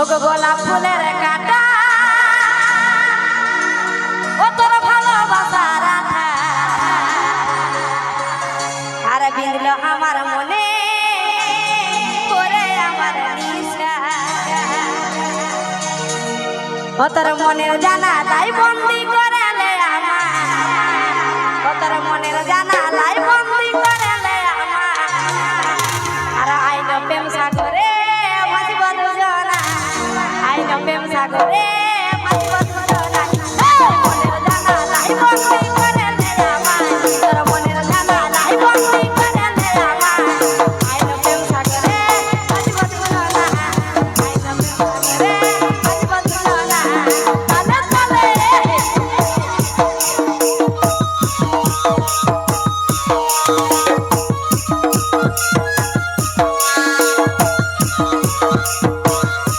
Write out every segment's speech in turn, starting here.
ওগো গোলাপ ফুলের কাটা। ও তোর ভালোবাসার আঠা আর বিন্দল আমার মনে করে আমার ও তোর মনের জানা তাই বন্দি করে আমার। ও তোর মনের জানা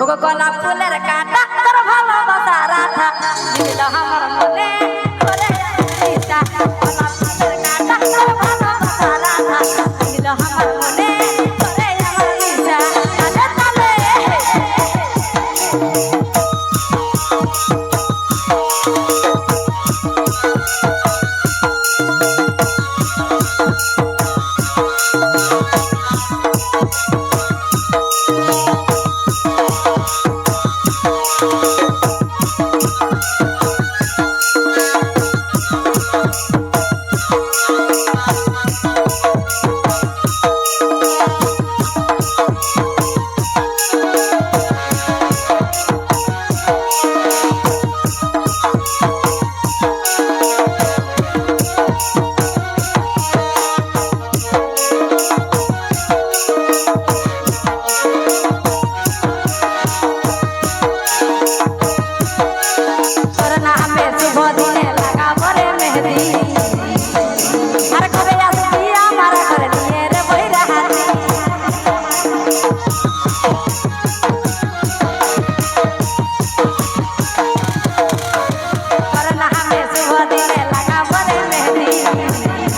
ওগো গোলাপ ফুলের কাটা, তোর ভালোবাসা রাধা দিল আমার মনে করে সীতা গোলাপ ফুলের কাটা, তোর ভালোবাসা রাধা দিল আমার মনে করে সীতা তালে তালে